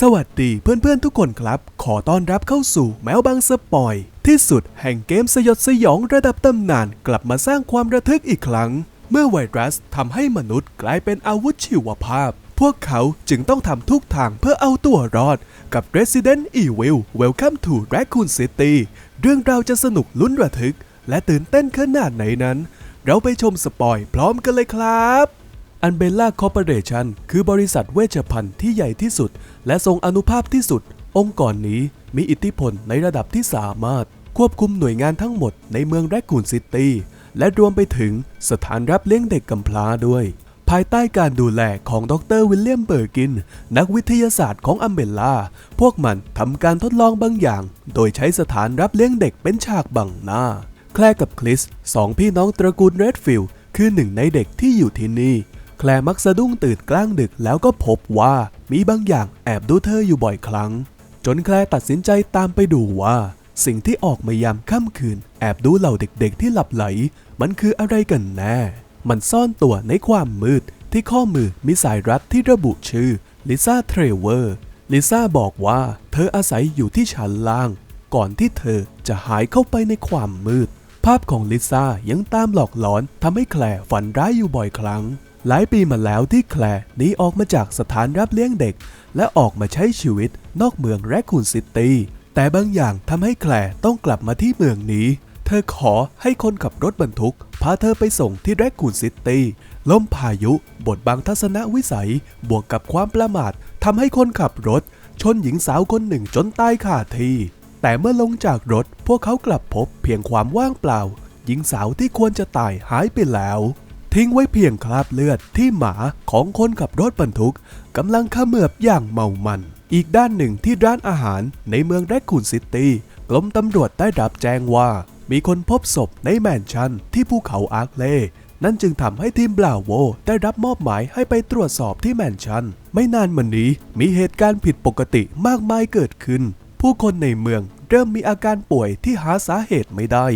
สวัสดีเพื่อนๆทุกคนครับ ขอต้อนรับเข้าสู่แมวบางสปอย ที่สุดแห่งเกมสยดสยองระดับตำนานกลับมาสร้างความระทึกอีกครั้ง เมื่อไวรัสทำให้มนุษย์กลายเป็นอาวุธชีวภาพ พวกเขาจึงต้องทำทุกทางเพื่อเอาตัวรอด กับ Resident Evil Welcome to Raccoon City เรื่องราวจะสนุกลุ้นระทึก และตื่นเต้นขนาดไหนนั้น เราไปชมสปอยพร้อมกันเลยครับ อันเบลล่าคอร์ปอเรชันคือบริษัทเวชภัณฑ์ที่ใหญ่ที่สุด และทรงอนุภาพที่สุด องค์กรนี้มีอิทธิพลในระดับที่สามารถ ควบคุมหน่วยงานทั้งหมดในเมืองแรคคูนซิตี้และรวมไปถึงสถานรับเลี้ยงเด็กกำพร้าด้วย ภายใต้การดูแลของดรวิลเลียมเบอร์กิน นักวิทยาศาสตร์ของอัมเบลล่า พวกมันทำการทดลองบางอย่าง โดยใช้สถานรับเลี้ยงเด็กเป็นฉากบังหน้า แคลร์กับคริสสองพี่น้องตระกูลเรดฟิลด์คือหนึ่งในเด็กที่อยู่ที่นี่ แคลมักสะดุ้งตื่นกลางดึกแล้วก็พบว่ามีบางอย่างแอบดูเธออยู่บ่อยครั้ง จนแคลตัดสินใจตามไปดูว่า สิ่งที่ออกมายามค่ำคืน แอบดูเหล่าเด็กๆที่หลับไหล มันคืออะไรกันแน่ มันซ่อนตัวในความมืด ที่ข้อมือมีสายรัดที่ระบุชื่อลิซ่าเทรเวอร์ลิซ่าบอกว่าเธออาศัยอยู่ที่ชั้นล่าง ก่อนที่เธอจะหายเข้าไปในความมืด ภาพของลิซ่ายังตามหลอกหลอนทำให้แคลฝันร้ายอยู่บ่อยครั้ง หลายปีมาแล้วที่แคลร์หนีออกมาจากสถานรับเลี้ยงเด็ก และออกมาใช้ชีวิตนอกเมืองแรคคูนซิตี้แต่บางอย่างทำให้แคลร์ต้องกลับมาที่เมืองนี้ เธอขอให้คนขับรถบรรทุก พาเธอไปส่งที่แรคคูนซิตี้ลมพายุบทบังทัศนวิสัย บวกกับความประมาททำให้คนขับรถ ชนหญิงสาวคนหนึ่งจนตายคาที่แต่เมื่อลงจากรถพวกเขากลับพบเพียงความว่างเปล่า หญิงสาวที่ควรจะตายหายไปแล้ว ทิ้งไว้เพียงคราบเลือดที่หมาของคนขับรถบรรทุกกำลังขมือบอย่างเมามัน อีกด้านหนึ่งที่ร้านอาหารในเมืองแรคคูนซิตี้กรมตำรวจได้รับแจ้งว่า มีคนพบศพในแมนชั่นที่ภูเขาอาร์คเลนั่นจึงทำให้ทีมบลาโวได้รับมอบหมายให้ไปตรวจสอบที่แมนชั่น ไม่นานมานี้มีเหตุการณ์ผิดปกติมากมายเกิดขึ้น ผู้คนในเมืองเริ่มมีอาการป่วยที่หาสาเหตุไม่ได้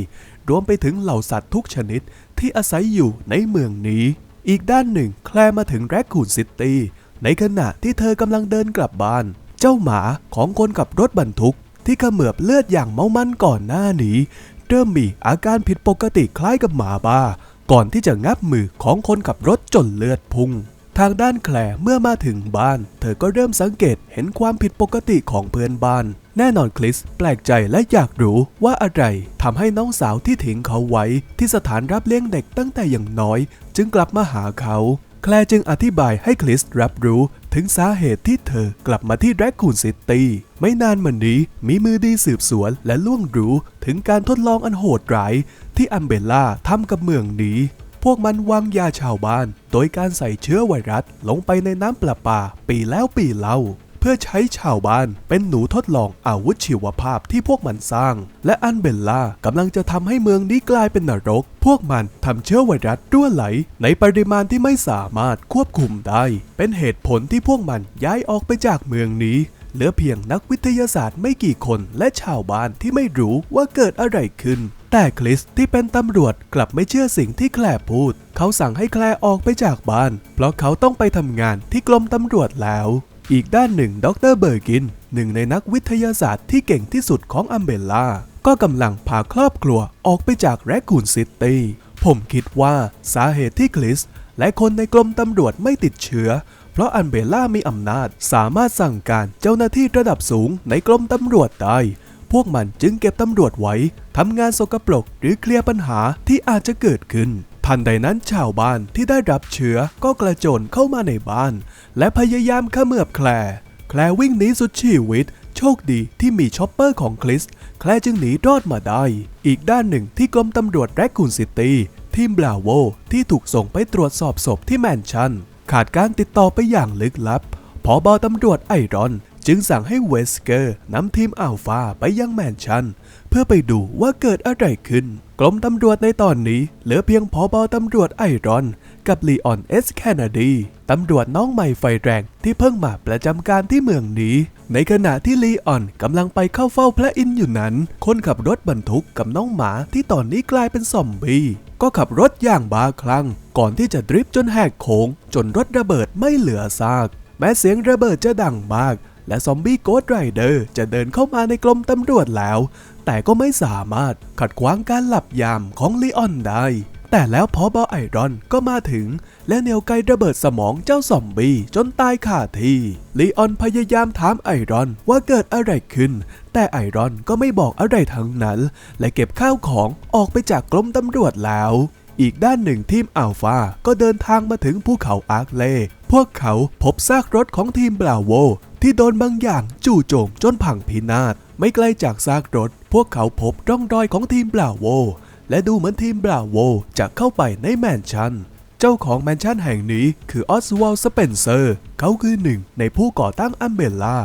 รวมไปถึงเหล่าสัตว์ทุกชนิด ที่อาศัยอยู่ในเมืองนี้ อีกด้านหนึ่งแคลมาถึงแรคคูนซิตี้ในขณะที่เธอกำลังเดินกลับบ้าน เจ้าหมาของคนขับรถบรรทุก ที่ขมือบเลือดอย่างเมามันก่อนหน้านี้เริ่มมีอาการผิดปกติคล้ายกับหมาบ้า ก่อนที่จะงับมือของคนขับรถจนเลือดพุ่งทางด้านแคลเมื่อมาถึงบ้าน เธอก็เริ่มสังเกตเห็นความผิดปกติของเพื่อนบ้าน แน่นอนคริสแปลกใจและอยากรู้ว่าอะไรทำให้น้องสาวที่ทิ้งเขาไว้ ที่สถานรับเลี้ยงเด็กตั้งแต่อย่างน้อย จึงกลับมาหาเขา แคลร์จึงอธิบายให้คริสรับรู้ถึงสาเหตุที่เธอกลับมาที่แรคคูนซิตี้ไม่นานมานี้มีมือดีสืบสวนและล่วงรู้ถึงการทดลองอันโหดร้าย ที่อัมเบลล่าทำกับเมืองนี้พวกมันวางยาชาวบ้าน โดยการใส่เชื้อไวรัสลงไปในน้ำประปาปีแล้วปีเล่า พื่อใช้ชาวบ้านเป็นหนูทดลองอาวุธชีวภาพที่พวกมันสร้าง และอันเบลล่ากำลังจะทำให้เมืองนี้กลายเป็นนรก พวกมันทำเชื้อไวรัสรั่วไหล ในปริมาณที่ไม่สามารถควบคุมได้ เป็นเหตุผลที่พวกมันย้ายออกไปจากเมืองนี้เหลือเพียงนักวิทยาศาสตร์ไม่กี่คนและชาวบ้านที่ไม่รู้ว่าเกิดอะไรขึ้น แต่คริสที่เป็นตำรวจกลับไม่เชื่อสิ่งที่แคลร์พูด เขาสั่งให้แคลร์ออกไปจากบ้าน เพราะเขาต้องไปทำงานที่กรมตำรวจแล้ว อีกด้านหนึ่ง ดรเบอร์กิน หนึ่งในนักวิทยาศาสตร์ที่เก่งที่สุดของอัมเบลล่า ก็กำลังพาครอบครัวออกไปจากแรคคูนซิตี้ ผมคิดว่าสาเหตุที่คริส และคนในกรมตำรวจไม่ติดเชื้อ เพราะอันเบลล่ามีอำนาจสามารถสั่งการเจ้าหน้าที่ระดับสูงในกรมตำรวจได้ พวกมันจึงเก็บตำรวจไว้ทำงานสกปรกหรือเคลียร์ปัญหาที่อาจจะเกิดขึ้น ทันใดนั้นชาวบ้านที่ได้รับเชื้อก็กระโจนเข้ามาในบ้าน และพยายามขมือบแคลร์แคลร์วิ่งหนีสุดชีวิต โชคดีที่มีช็อปเปอร์ของคริส แคลร์จึงหนีรอดมาได้ อีกด้านหนึ่งที่กรมตำรวจแรคคูนซิตี้ทีมบลาโวที่ถูกส่งไปตรวจสอบศพที่แมนชั่น ขาดการติดต่อไปอย่างลึกลับพอบอตำรวจไอรอน จึงสั่งให้เวสเกอร์นำทีมอัลฟาไปยังแมนชั่น เพื่อไปดูว่าเกิดอะไรขึ้น กรมตำรวจในตอนนี้ เหลือเพียงพอบอตำรวจไอรอน กับลีออนเอสแคนาดีตำรวจน้องใหม่ไฟแรงที่เพิ่งมาประจำการที่เมืองนี้ ในขณะที่ลีออนกำลังไปเข้าเฝ้าพระอินทร์อยู่นั้น คนขับรถบรรทุกกับน้องหมาที่ตอนนี้กลายเป็นซอมบี้ก็ขับรถอย่างบ้าคลั่ง ก่อนที่จะดริฟต์จนแหกโค้ง จนรถระเบิดไม่เหลือซาก แม้เสียงระเบิดจะดังมาก และซอมบี้โกดไรเดอร์จะเดินเข้ามาในกรมตำรวจแล้ว แต่ก็ไม่สามารถขัดขวางการหลับยามของลีออนได้ แต่แล้วพอบอไอรอนก็มาถึง และเหนียวไกระเบิดสมองเจ้าซอมบี้จนตายขาดที่ลีออนพยายามถามไอรอนว่าเกิดอะไรขึ้น แต่ไอรอนก็ไม่บอกอะไรทั้งนั้น และเก็บข้าวของออกไปจากกรมตำรวจแล้ว อีกด้านหนึ่งทีมอัลฟาก็เดินทางมาถึงภูเขาอาร์คเล พวกเขาพบซากรถของทีมบราโวที่โดนบางอย่างจู่โจมจนพังพินาศไม่ไกลจากซากรถ พวกเขาพบร่องรอยของทีมบราโว และดูเหมือนทีมบราโวจะเข้าไปในแมนชั่น เจ้าของแมนชั่นแห่งนี้คือออสวอลสเปนเซอร์ เขาคือหนึ่งในผู้ก่อตั้งอัมเบลล่า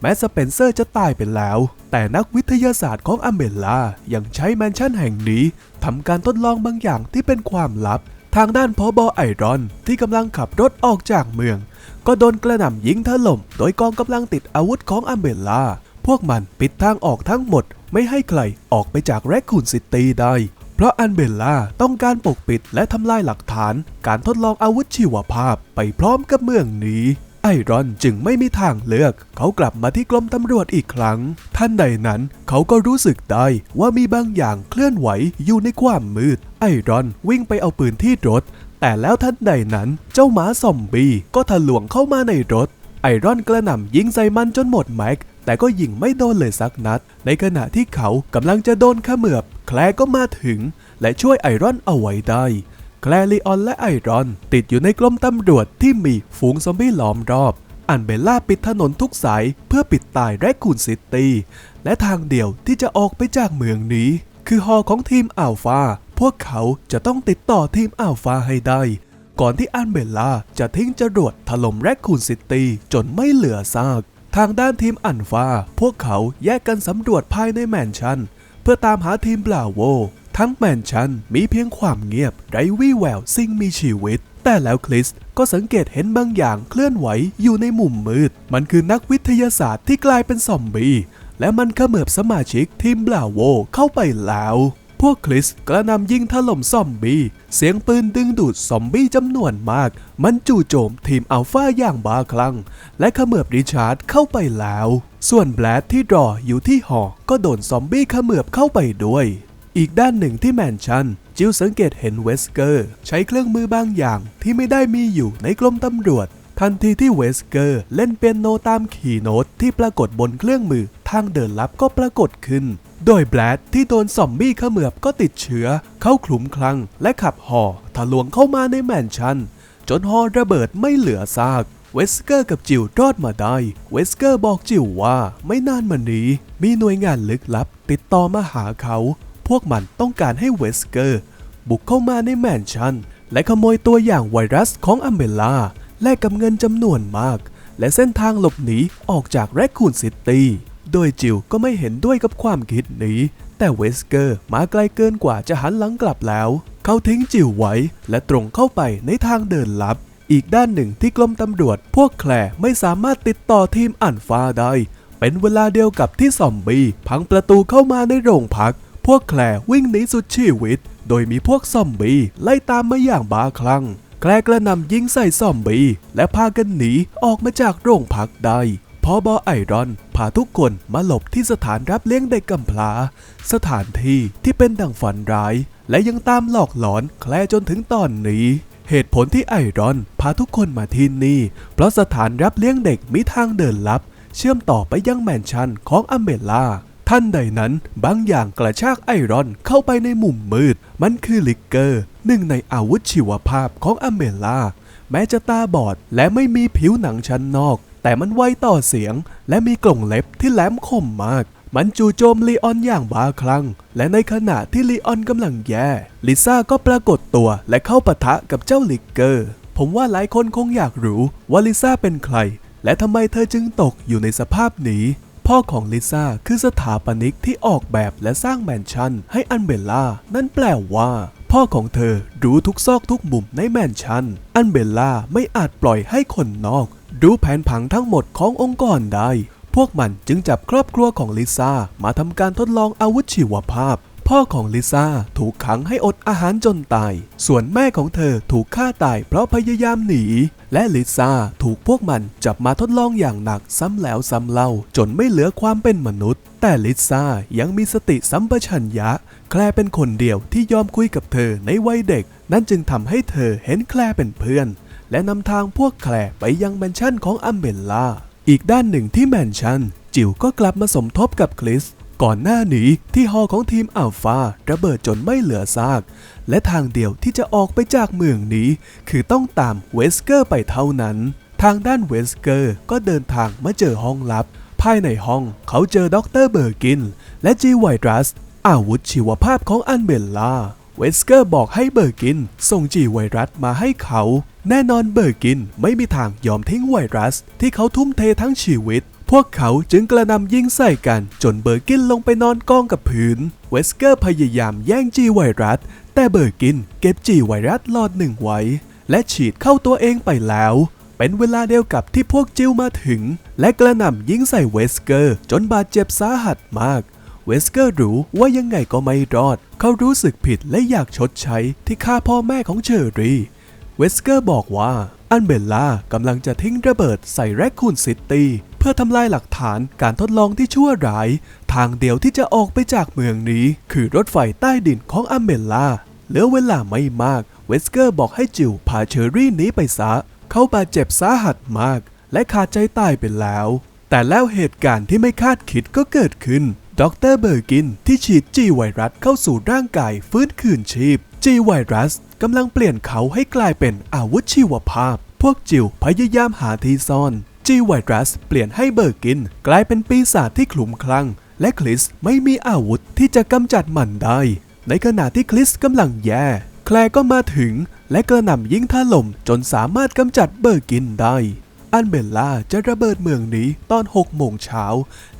แม้สเปนเซอร์จะตายไปแล้ว แต่นักวิทยาศาสตร์ของอัมเบลล่ายังใช้แมนชั่นแห่งนี้ทำการทดลองบางอย่างที่เป็นความลับ ทางด้านพอบอไอรอนที่กำลังขับรถออกจากเมือง ก็โดนกระหน่ำยิงถล่ม โดยกองกำลังติดอาวุธของอัมเบลล่าพวกมันปิดทางออกทั้งหมดไม่ให้ใครออกไปจากแรคคูนซิตี้ได้ เพราะอันเบลล่าต้องการปกปิดและทำลายหลักฐาน การทดลองอาวุธชีวภาพไปพร้อมกับเมืองนี้ ไอรอนจึงไม่มีทางเลือก เขากลับมาที่กรมตำรวจอีกครั้ง ท่านใดนั้นเขาก็รู้สึกได้ว่ามีบางอย่างเคลื่อนไหวอยู่ในความมืด ไอรอนวิ่งไปเอาปืนที่รถ แต่แล้วท่านใดนั้นเจ้าหมาซอมบี้ก็ทะลวงเข้ามาในรถไอรอนกระหน่ำยิงใส่มันจนหมดแม็ก แต่ก็ยิงไม่โดนเลยสักนัด ในขณะที่เขากำลังจะโดนขมือบ แคลก็มาถึง และช่วยไอรอนเอาไว้ได้แคลลีออนและไอรอน ติดอยู่ในกรมตำรวจที่มีฝูงซอมบี้ล้อมรอบ อันเบลล่าปิดถนนทุกสายเพื่อปิดตายแรคคูนซิตี้ และทางเดียวที่จะออกไปจากเมืองนี้ คือฮอของทีมอัลฟาพวกเขาจะต้องติดต่อทีมอัลฟาให้ได้ ก่อนที่อันเบลล่าจะทิ้งจรวดถล่มแรคคูนซิตี้จนไม่เหลือซาก ทางด้านทีมอันฟา พวกเขาแยกกันสำรวจภายในแมนชั่น เพื่อตามหาทีมบราโว ทั้งแมนชั่นมีเพียงความเงียบไร้วี่แววสิ่งมีชีวิต แต่แล้วคริสก็สังเกตเห็นบางอย่างเคลื่อนไหวอยู่ในมุมมืด มันคือนักวิทยาศาสตร์ที่กลายเป็นซอมบี้และมันเขมือบสมาชิกทีมบราโวเข้าไปแล้ว พวกคริสกระหนำยิงถล่มซอมบี้ เสียงปืนดึงดูดซอมบี้จำนวนมาก มันจู่โจมทีมอัลฟาอย่างบ้าคลั่ง และเขมือบริชาร์ดเข้าไปแล้ว ส่วนแบลดที่รออยู่ที่หอ ก็โดนซอมบี้เขมือบเข้าไปด้วย อีกด้านหนึ่งที่แมนชั่น จิลสังเกตเห็นเวสเกอร์ ใช้เครื่องมือบางอย่างที่ไม่ได้มีอยู่ในกรมตำรวจ ทันทีที่เวสเกอร์เล่นเปียโนตามคีโน้ตที่ปรากฏบนเครื่องมือทางเดินลับก็ปรากฏขึ้น โดยแบลดที่โดนซอมบี้เขมือบก็ติดเชื้อ เข้าคลุมคลัง และขับหอทะลวงเข้ามาในแมนชั่น จนฮอระเบิดไม่เหลือซากเวสเกอร์กับจิวรอดมาได้ เวสเกอร์บอกจิวว่าไม่นานมานี้ มีหน่วยงานลึกลับ ติดต่อมาหาเขา พวกมันต้องการให้เวสเกอร์ บุกเข้ามาในแมนชั่น และขโมยตัวอย่างไวรัสของอัมเบล่า แลกกับเงินจำนวนมาก และเส้นทางหลบหนีออกจากแรคคูนซิตี้โดยจิวก็ไม่เห็นด้วยกับความคิดนี้ แต่เวสเกอร์มาไกลเกินกว่าจะหันหลังกลับแล้ว เขาทิ้งจิวไว้และตรงเข้าไปในทางเดินลับ อีกด้านหนึ่งที่กรมตำรวจ พวกแคลร์ไม่สามารถติดต่อทีมอันฟาได้ เป็นเวลาเดียวกับที่ซอมบี้พังประตูเข้ามาในโรงพัก พวกแคลร์วิ่งหนีสุดชีวิต โดยมีพวกซอมบี้ไล่ตามมาอย่างบ้าคลั่ง แคลร์กระนำยิงใส่ซอมบี้และพากันหนีออกมาจากโรงพักได้พอบอไอรอนพาทุกคนมาหลบที่สถานรับเลี้ยงเด็กกำพร้า สถานที่ที่เป็นดังฝันร้าย และยังตามหลอกหลอนแคลร์จนถึงตอนนี้ เหตุผลที่ไอรอนพาทุกคนมาที่นี่ เพราะสถานรับเลี้ยงเด็กมีทางเดินลับ เชื่อมต่อไปยังแมนชั่นของอเมล่า ท่านใดนั้นบางอย่างกระชากไอรอนเข้าไปในมุมมืด มันคือลิกเกอร์ หนึ่งในอาวุธชีวภาพของอเมล่า แม้จะตาบอดและไม่มีผิวหนังชั้นนอก แต่มันไวต่อเสียง และมีกล่องเล็บที่แหลมคมมาก มันจู่โจมลีออนอย่างบ้าคลั่ง และในขณะที่ลีออนกำลังแย่ ลิซ่าก็ปรากฏตัวและเข้าปะทะกับเจ้าลิกเกอร์ ผมว่าหลายคนคงอยากรู้ว่าลิซ่าเป็นใคร และทำไมเธอจึงตกอยู่ในสภาพนี้ พ่อของลิซ่าคือสถาปนิกที่ออกแบบและสร้างแมนชั่นให้อันเบลล่า นั่นแปลว่า พ่อของเธอรู้ทุกซอกทุกมุมในแมนชั่น อันเบลล่าไม่อาจปล่อยให้คนนอกรู้แผนผังทั้งหมดขององค์กรได้ พวกมันจึงจับครอบครัวของลิซ่ามาทำการทดลองอาวุธชีวภาพ พ่อของลิซ่าถูกขังให้อดอาหารจนตาย ส่วนแม่ของเธอถูกฆ่าตายเพราะพยายามหนี และลิซ่าถูกพวกมันจับมาทดลองอย่างหนักซ้ำแล้วซ้ำเล่าจนไม่เหลือความเป็นมนุษย์ แต่ลิซ่ายังมีสติสัมปชัญญะ แคลเป็นคนเดียวที่ยอมคุยกับเธอในวัยเด็ก นั่นจึงทำให้เธอเห็นแคลเป็นเพื่อน และนำทางพวกแคลไปยังแมนชั่นของอัมเบลล่าอีกด้านหนึ่งที่แมนชั่นจิวก็กลับมาสมทบกับคริส ก่อนหน้านี้ที่ฮอของทีมอัลฟาระเบิดจนไม่เหลือซาก และทางเดียวที่จะออกไปจากเมืองนี้ คือต้องตามเวสเกอร์ไปเท่านั้น ทางด้านเวสเกอร์ก็เดินทางมาเจอห้องลับ ภายในห้องเขาเจอด็อกเตอร์เบอร์กิน และจีไวรัส อาวุธชีวภาพของอันเบลลาเวสเกอร์บอกให้เบอร์กิน ส่งจีไวรัสมาให้เขา แน่นอนเบอร์กินไม่มีทางยอมทิ้งไวรัส ที่เขาทุ่มเททั้งชีวิต พวกเขาจึงกระนำยิงใส่กันจนเบอร์กินลงไปนอนกองกับพื้น เวสเกอร์พยายามแย่งจีไวรัส แต่เบอร์กินเก็บจีไวรัสหลอดหนึ่งไว้ และฉีดเข้าตัวเองไปแล้ว เป็นเวลาเดียวกับที่พวกจิวมาถึง และกระหน่ำยิงใส่เวสเกอร์จนบาดเจ็บสาหัสมากเวสเกอร์รู้ว่ายังไงก็ไม่รอด เขารู้สึกผิดและอยากชดใช้ที่ฆ่าพ่อแม่ของเชอรี่ เวสเกอร์บอกว่า อันเบลล่ากำลังจะทิ้งระเบิดใส่แรคคูนซิตี้เพื่อทำลายหลักฐานการทดลองที่ชั่วร้าย ทางเดียวที่จะออกไปจากเมืองนี้ คือรถไฟใต้ดินของอเบลล่าเหลือเวลาไม่มาก เวสเกอร์บอกให้จิวพาเชอรี่หนีไปซะ เขาบาดเจ็บสาหัสมาก และขาดใจตายไปแล้ว แต่แล้วเหตุการณ์ที่ไม่คาดคิดก็เกิดขึ้นดรเบอร์กินที่ฉีดจีไวรัสเข้าสู่ร่างกายฟื้นคืนชีพ จีไวรัสกำลังเปลี่ยนเขาให้กลายเป็นอาวุธชีวภาพ พวกจิวพยายามหาที่ซ่อน จีไวรัสเปลี่ยนให้เบอร์กิน กลายเป็นปีศาจที่ขลุ่มคลั่ง และคลิสไม่มีอาวุธที่จะกำจัดมันได้ ในขณะที่คลิสกำลังแย่ แคลก็มาถึง และกระหน่ำยิงถล่มจนสามารถกำจัดเบอร์กินได้ อันเบลล่าจะระเบิดเมืองนี้ตอน 6 โมงเช้า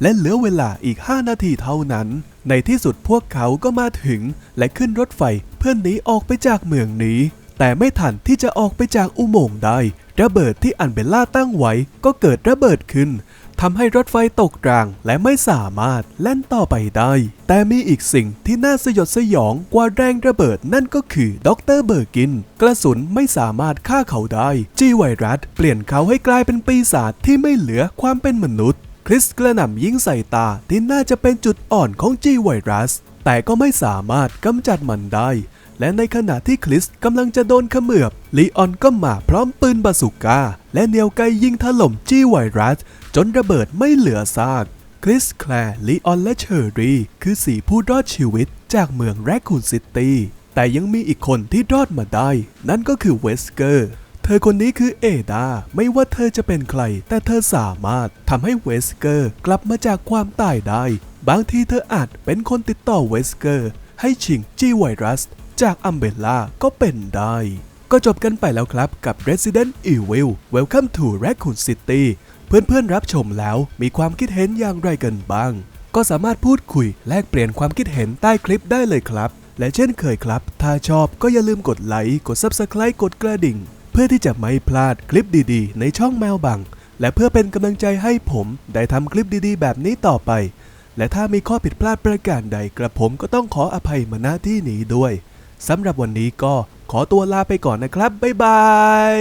และเหลือเวลาอีก 5 นาทีเท่านั้น ในที่สุดพวกเขาก็มาถึง และขึ้นรถไฟเพื่อหนีออกไปจากเมืองนี้ แต่ไม่ทันที่จะออกไปจากอุโมงค์ได้ระเบิดที่อันเบลล่าตั้งไว้ก็เกิดระเบิดขึ้นทำให้รถไฟตกรางและไม่สามารถแล่นต่อไปได้ แต่มีอีกสิ่งที่น่าสยดสยองกว่าแรงระเบิดนั่นก็คือด็อกเตอร์เบอร์กิน กระสุนไม่สามารถฆ่าเขาได้ จีไวรัสเปลี่ยนเขาให้กลายเป็นปีศาจที่ไม่เหลือความเป็นมนุษย์ คริสกระหน่ำยิงใส่ตาที่น่าจะเป็นจุดอ่อนของจีไวรัส แต่ก็ไม่สามารถกำจัดมันได้ และในขณะที่คริสกำลังจะโดนเขมือบลีออนก็มาพร้อมปืนบาสุก้า และเนียวไกยิงถล่มจีไวรัส จนระเบิดไม่เหลือซาก คริสแคลร์ลีออนและเชอรี่ คือสี่ผู้รอดชีวิตจากเมืองแรคคูนซิตี้แต่ยังมีอีกคนที่รอดมาได้ นั่นก็คือเวสเกอร์เธอคนนี้คือเอดา ไม่ว่าเธอจะเป็นใคร แต่เธอสามารถทำให้เวสเกอร์กลับมาจากความตายได้ บางทีเธออาจเป็นคนติดต่อเวสเกอร์ ให้ชิงจีไวรัส จากอัมเบลล่าก็เป็นได้ ก็จบกันไปแล้วครับกับ Resident Evil Welcome to Raccoon City เพื่อนๆรับชมแล้วมีความคิดเห็นอย่างไรกันบ้าง ก็สามารถพูดคุยแลกเปลี่ยนความคิดเห็นใต้คลิปได้เลยครับ และเช่นเคยครับ ถ้าชอบก็อย่าลืมกดไลค์กด Subscribe กดกระดิ่ง เพื่อที่จะไม่พลาดคลิปดีๆ ในช่องแมวบัง และเพื่อเป็นกำลังใจให้ผมได้ทำคลิปดีๆ แบบนี้ต่อไปและถ้ามีข้อผิดพลาดประการใดกระผมก็ต้องขออภัยมาณที่นี้ด้วย สำหรับวันนี้ก็ขอตัวลาไปก่อนนะครับ บ๊ายบาย